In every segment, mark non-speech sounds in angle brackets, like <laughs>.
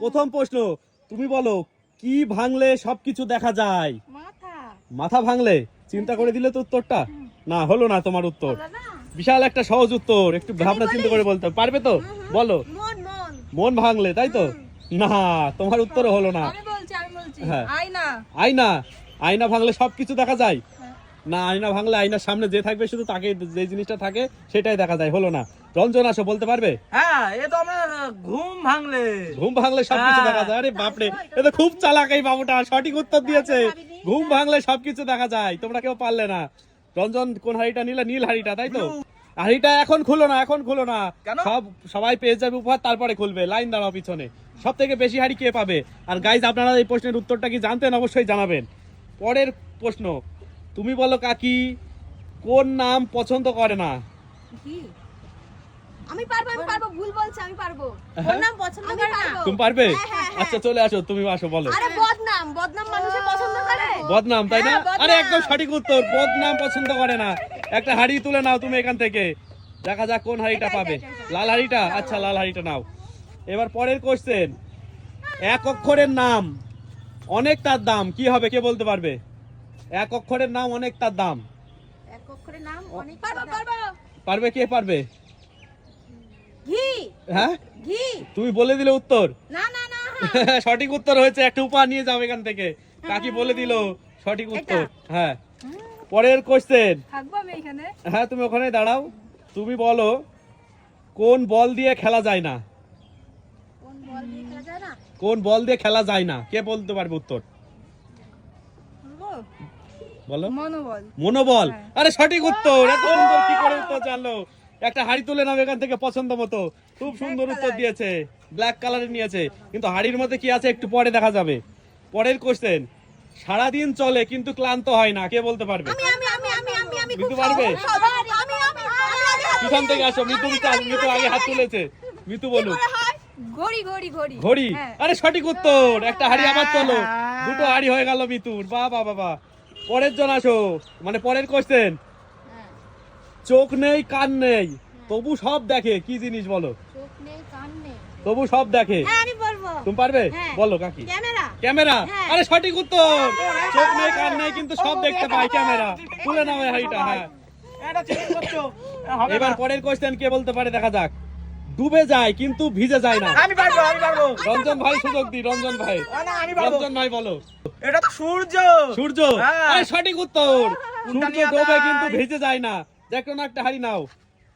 প্রথম প্রশ্ন তুমি বলো কি ভাঙলে সবকিছু দেখা যায়? মাথা। মাথা ভাঙলে? চিন্তা করে দিলে তো উত্তরটা? না হলো না তোমার উত্তর। বিশাল একটা সহজ উত্তর একটু ভাবনা চিন্তা করে বলতে পারবে তো? বলো। মন ভাঙলে তাই তো? না তোমার উত্তরও হলো না। হ্যাঁ। আয়না। আয়না। আয়না ভাঙলে সবকিছু দেখা যায়। না আয়না ভাঙলে আয়নার সামনে যে থাকবে শুধু তাকে যে জিনিসটা থাকে সেটাই দেখা যায় হলো না। রঞ্জন আসো বলতে পারবে? হ্যাঁ এ তো আমরা ঘুম ভাঙলে। ঘুম ভাঙলে সবকিছু হ্যাঁ। দেখা যায়। আরে বাপরে এ তো খুব চালাক এই বাবুটা সঠিক উত্তর দিয়েছে। ঘুম ভাঙলে সবকিছু দেখা যায় তোমরা কেউ পারলে না। রঞ্জন কোন হাড়িটা নিলে? নীল হাড়িটা তাই তো? হাড়িটা এখন খুলো না এখন খুলো না। সব সবাই পেয়ে যাবে উপহার তারপরে খুলবে। লাইন দাঁড়াও পিছনে। সব থেকে বেশি হাড়ি কে পাবে? আর গাইজ আপনারা এই প্রশ্নের উত্তরটা কি জানতেন? অবশ্যই জানাবেন। পরের প্রশ্ন তুমি বলো কাকি কোন নাম পছন্দ করে না? কি? আমি পারব আমি পারব ভুল বলছি আমি পারব। হ্যাঁ? ওর নাম পছন্দ করে না? তুমি পারবে? হ্যাঁ, হ্যাঁ, হ্যাঁ। আচ্ছা চলে আসো তুমি আসো বলো। আরে বদনাম বদনাম মানুষে পছন্দ করে? বদনাম তাই না? হ্যাঁ, আরে একদম সঠিক উত্তর বদনাম পছন্দ করে না। একটা হাড়ি তুলে নাও তুমি এখান থেকে। দেখা যাক কোন হাড়িটা পাবে। লাল হাড়িটা? আচ্ছা লাল হাড়িটা নাও। এবার পরের কোশ্চেন এক অক্ষরের নাম অনেক তার দাম কি হবে কে বলতে পারবে? এক অক্ষরের নাম অনেক তার দাম। এক অক্ষরের নাম অনেক পারব পারব। পারবে কে পারবে? ঘি। হ্যাঁ? ঘি। তুমি বলে দিলে উত্তর? না না না। <laughs> সঠিক উত্তর হয়েছে একটা উপহার নিয়ে যাবে এখান থেকে। কাকি বলে দিল সঠিক উত্তর। হ্যাঁ। পরের কোশ্চেন থাকব আমি এখানে? হ্যাঁ তুমি ওখানে দাঁড়াও। তুমি বলো কোন বল দিয়ে খেলা যায় না? কোন বল দিয়ে খেলা যায় না? কোন বল দিয়ে খেলা যায় না? কে বলতে পারবে উত্তর? বলো মনোবল মনোবল আরে সঠিক উত্তর এত সুন্দর কি করে উত্তর জানলো একটা হাড়ি তুলে নাও এখান থেকে পছন্দ মতো খুব সুন্দর উত্তর দিয়েছে ব্ল্যাক কালারের নিয়েছে কিন্তু হাড়ির মধ্যে কি আছে একটু পরে দেখা যাবে পরের কোশ্চেন সারাদিন চলে কিন্তু ক্লান্ত হয় না কে বলতে পারবে আমি আমি আমি আমি আমি আমি মিতু পারবে? পিছন থেকে আসো মিতু মিতু আগে হাত তুলেছে মিতু বলুক ঘড়ি ঘড়ি ঘড়ি ঘড়ি হ্যাঁ। আরে সঠিক উত্তর একটা হাড়ি আবার তোলো দুটো হাড়ি হয়ে গেল মিতুর। বা বা বাবা পরের জন আসো। মানে পরের কোশ্চেন হ্যাঁ। চোখ নেই কান নেই। তবু সব দেখে কি জিনিস বলো? চোখ নেই কান নেই। তবু সব দেখে। হ্যাঁ আমি বলব। তুমি পারবে? হ্যাঁ। বলো কাকি। ক্যামেরা। ক্যামেরা? হ্যাঁ। আরে সঠিক উত্তর। চোখ নেই কান নেই কিন্তু সব দেখতে পায় ক্যামেরা। তুলে নাও হাড়িটা হ্যাঁ। এবার পরের কোশ্চেন কে বলতে পারে দেখা যাক। ডুবে যায় কিন্তু ভিজে যায় না। আমি পারব আমি পারব। রঞ্জন ভাই সুযোগ দি রঞ্জন ভাই। না আমি পারব। রঞ্জন ভাই বলো। এটা তো সূর্য। সূর্য? হ্যাঁ। আরে সঠিক উত্তর। সূর্য ডোবে? কিন্তু ভিজে যায় না। দেখো না একটা হাড়ি নাও।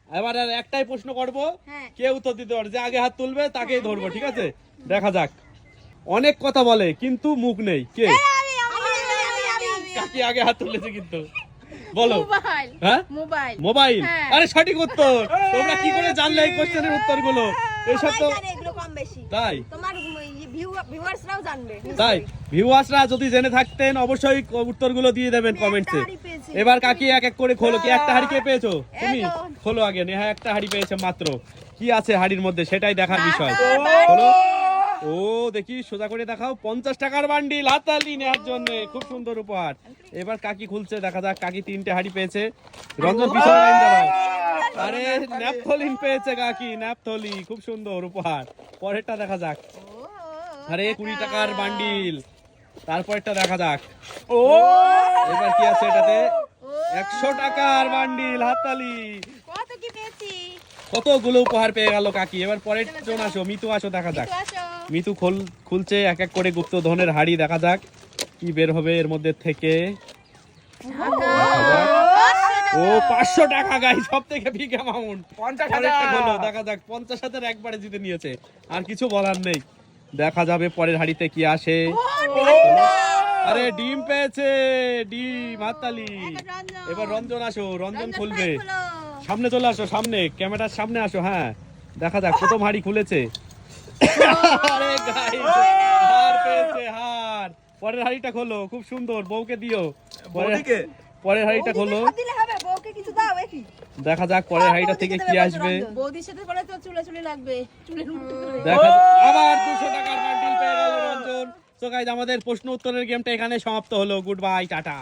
এবার আর একটাই প্রশ্ন করব। হ্যাঁ। কে উত্তর দিতে পারে যে আগে হাত তুলবে তাকেই ধরবো ঠিক আছে? দেখা যাক। অনেক কথা বলে কিন্তু মুখ নেই। কে? আমি আমি আমি আমি। কাকি আগে হাত তুলেছে কিন্তু। বলো। মোবাইল। হ্যাঁ? মোবাইল। মোবাইল? হ্যাঁ। আরে সঠিক উত্তর। তোমরা কি করে জানলে এই কোশ্চেনের উত্তরগুলো? তো বেশি। তাই। তোমার ভিউয়ার্সরাও জানবে তাই। ভিউয়ার্সরা যদি জেনে থাকতেন অবশ্যই উত্তরগুলো দিয়ে দেবেন পেয়েছি। এবার কাকি এক এক করে খোলো? কি একটা হাড়ি কে পেয়েছ? তুমি? খোলো আগে নেহা একটা হাড়ি পেয়েছে মাত্র। কি আছে হাড়ির মধ্যে? সেটাই দেখার বিষয়। খোলো। ও দেখি সোজা করে দেখাও। পঞ্চাশ টাকার বান্ডিল হাতালি নেওয়ার জন্য। খুব সুন্দর উপহার। এবার কাকি খুলছে দেখা যাক কাকি তিনটে হাড়ি পেয়েছে। রঞ্জন পিছনে লাইন দাঁড়াও। আরে ন্যাপথলিন পেয়েছে কাকি ন্যাপথলি। খুব সুন্দর উপহার। পরেরটা দেখা যাক। আরে কুড়ি টাকার বান্ডিল। তারপরটা দেখা যাক। ও এবার কি আছে এটাতে? একশো টাকার বান্ডিল হাততালি। কত কি পেয়েছি? কতগুলো উপহার পেয়ে গেল কাকি? এবার পরের জন আসো মিতু আসো দেখা যাক। মিতু খোল খুলছে এক এক করে গুপ্ত ধনের হাড়ি দেখা যাক কি বের হবে এর মধ্যে থেকে। ও পাঁচশো টাকা। গাই সব থেকে বিগ অ্যামাউন্ট পঞ্চাশ হাজার। দেখা যাক পঞ্চাশ হাজার একবারে জিতে নিয়েছে। আর কিছু বলার নেই। দেখা যাবে পরের হাড়িতে কি আসে। আরে ডিম পেয়েছে ডিম হাততালি। এবার রঞ্জন আসো রঞ্জন খুলবে। সামনে চলে আসো সামনে। ক্যামেরার সামনে আসো হ্যাঁ। দেখা যাক প্রথম হাড়ি খুলেছে। আরে হার পেয়েছে হার। পরের হাড়িটা খোলো খুব সুন্দর বউকে দিও। পরের হাড়িটা খোলো। দেখা যাক পরের হাড়িটা থেকে কি আসবে। বৌদির সাথে করে তো চুলে চুলে লাগবে। চুলের দেখা আবার দুশো টাকার বান্ডিল পেয়ে গেল রঞ্জন। তো গাইজ আমাদের প্রশ্ন উত্তরের গেমটা এখানে সমাপ্ত হলো। Good bye tata.